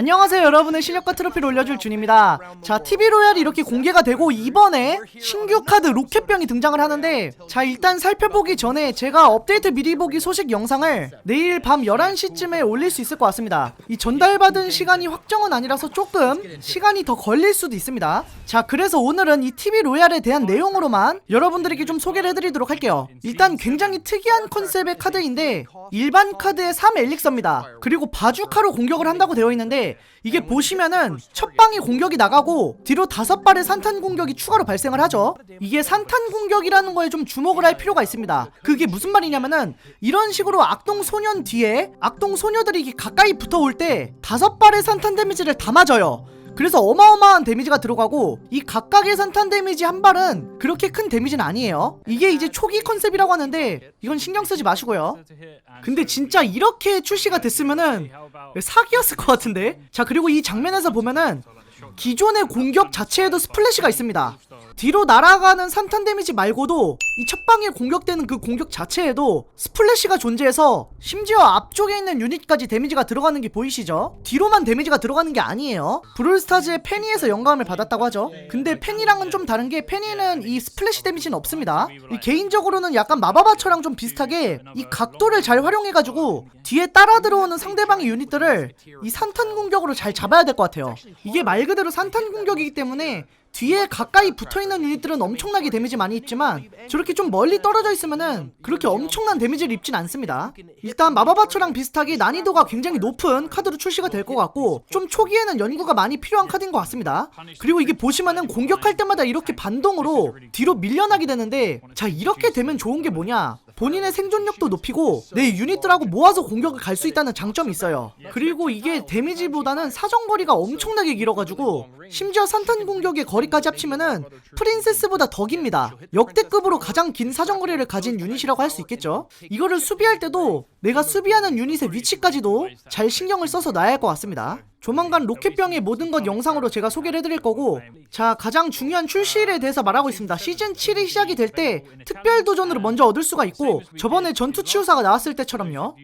안녕하세요 여러분의 실력과 트로피를 올려줄 준입니다. 자 TV로얄이 이렇게 공개가 되고 이번에 신규 카드 로켓병이 등장을 하는데 자 일단 살펴보기 전에 제가 업데이트 미리 보기 소식 영상을 내일 밤 11시쯤에 올릴 수 있을 것 같습니다. 이 전달받은 시간이 확정은 아니라서 조금 시간이 더 걸릴 수도 있습니다. 자 그래서 오늘은 이 TV로얄에 대한 내용으로만 여러분들에게 좀 소개를 해드리도록 할게요. 일단 굉장히 특이한 컨셉의 카드인데 일반 카드의 3 엘릭서입니다. 그리고 바주카로 공격을 한다고 되어 있는데 이게 보시면은 첫 방에 공격이 나가고 뒤로 다섯 발의 산탄 공격이 추가로 발생을 하죠. 이게 산탄 공격이라는 거에 좀 주목을 할 필요가 있습니다. 그게 무슨 말이냐면은 이런 식으로 악동 소년 뒤에 악동 소녀들이 가까이 붙어올 때 다섯 발의 산탄 데미지를 다 맞아요. 그래서 어마어마한 데미지가 들어가고 이 각각의 산탄 데미지 한 발은 그렇게 큰 데미지는 아니에요. 이게 이제 초기 컨셉이라고 하는데 이건 신경 쓰지 마시고요. 근데 진짜 이렇게 출시가 됐으면은 사기였을 것 같은데. 자 그리고 이 장면에서 보면은 기존의 공격 자체에도 스플래시가 있습니다. 뒤로 날아가는 산탄 데미지 말고도 이 첫 방에 공격되는 그 공격 자체에도 스플래시가 존재해서 심지어 앞쪽에 있는 유닛까지 데미지가 들어가는 게 보이시죠? 뒤로만 데미지가 들어가는 게 아니에요. 브롤스타즈의 페니에서 영감을 받았다고 하죠. 근데 페니랑은 좀 다른 게 페니는 이 스플래시 데미지는 없습니다. 이 개인적으로는 약간 마바바처랑 좀 비슷하게 이 각도를 잘 활용해가지고 뒤에 따라 들어오는 상대방의 유닛들을 이 산탄 공격으로 잘 잡아야 될 것 같아요. 이게 말 그대로 산탄 공격이기 때문에 뒤에 가까이 붙어있는 유닛들은 엄청나게 데미지 많이 입지만 저렇게 좀 멀리 떨어져 있으면은 그렇게 엄청난 데미지를 입진 않습니다. 일단 마바바처랑 비슷하게 난이도가 굉장히 높은 카드로 출시가 될 것 같고 좀 초기에는 연구가 많이 필요한 카드인 것 같습니다. 그리고 이게 보시면은 공격할 때마다 이렇게 반동으로 뒤로 밀려나게 되는데 자 이렇게 되면 좋은 게 뭐냐? 본인의 생존력도 높이고 내 유닛들하고 모아서 공격을 갈 수 있다는 장점이 있어요. 그리고 이게 데미지보다는 사정거리가 엄청나게 길어가지고 심지어 산탄 공격의 거리까지 합치면은 프린세스보다 더 깁니다. 역대급으로 가장 긴 사정거리를 가진 유닛이라고 할 수 있겠죠. 이거를 수비할 때도 내가 수비하는 유닛의 위치까지도 잘 신경을 써서 놔야 할 것 같습니다. 조만간 로켓병의 모든 것 영상으로 제가 소개를 해드릴 거고 자 가장 중요한 출시일에 대해서 말하고 있습니다 시즌 7이 시작이 될 때 특별 도전으로 먼저 얻을 수가 있고 저번에 전투 치유사가 나왔을 때처럼요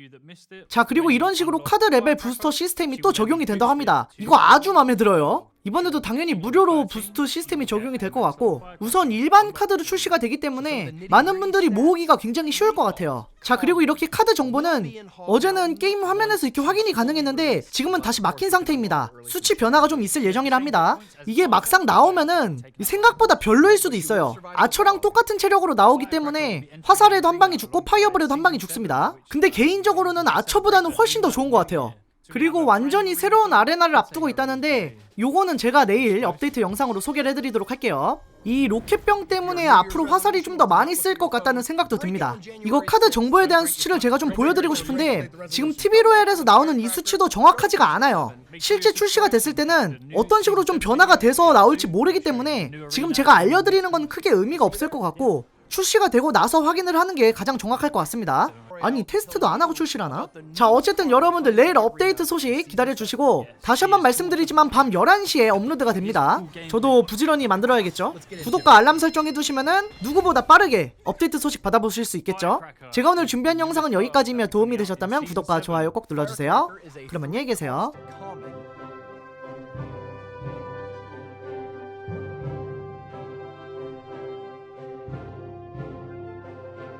자 그리고 이런 식으로 카드 레벨 부스터 시스템이 또 적용이 된다고 합니다 이거 아주 마음에 들어요 이번에도 당연히 무료로 부스트 시스템이 적용이 될 것 같고 우선 일반 카드로 출시가 되기 때문에 많은 분들이 모으기가 굉장히 쉬울 것 같아요. 자 그리고 이렇게 카드 정보는 어제는 게임 화면에서 이렇게 확인이 가능했는데 지금은 다시 막힌 상태입니다. 수치 변화가 좀 있을 예정이라 합니다. 이게 막상 나오면은 생각보다 별로일 수도 있어요. 아처랑 똑같은 체력으로 나오기 때문에 화살에도 한 방이 죽고 파이어볼에도 한 방이 죽습니다. 근데 개인적으로는 아처보다는 훨씬 더 좋은 것 같아요 그리고 완전히 새로운 아레나를 앞두고 있다는데 요거는 제가 내일 업데이트 영상으로 소개를 해드리도록 할게요. 이 로켓병 때문에 앞으로 화살이 좀 더 많이 쓸 것 같다는 생각도 듭니다. 이거 카드 정보에 대한 수치를 제가 좀 보여드리고 싶은데 지금 TV로얄에서 나오는 이 수치도 정확하지가 않아요. 실제 출시가 됐을 때는 어떤 식으로 좀 변화가 돼서 나올지 모르기 때문에 지금 제가 알려드리는 건 크게 의미가 없을 것 같고 출시가 되고 나서 확인을 하는 게 가장 정확할 것 같습니다 아니 테스트도 안 하고 출시하나? 자 어쨌든 여러분들 내일 업데이트 소식 기다려주시고 다시 한번 말씀드리지만 밤 11시에 업로드가 됩니다. 저도 부지런히 만들어야겠죠? 구독과 알람 설정 해두시면은 누구보다 빠르게 업데이트 소식 받아보실 수 있겠죠? 제가 오늘 준비한 영상은 여기까지이며 도움이 되셨다면 구독과 좋아요 꼭 눌러주세요. 그럼 안녕히 계세요